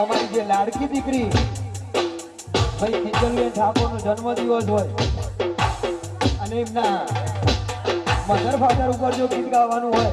અમારી જે લાડકી દીકરી, ભાઈ કિંજલબેન ઠાકોરનો જન્મદિવસ હોય અને એમના મધર ફાધર ઉપર જો ગીત ગાવાનું હોય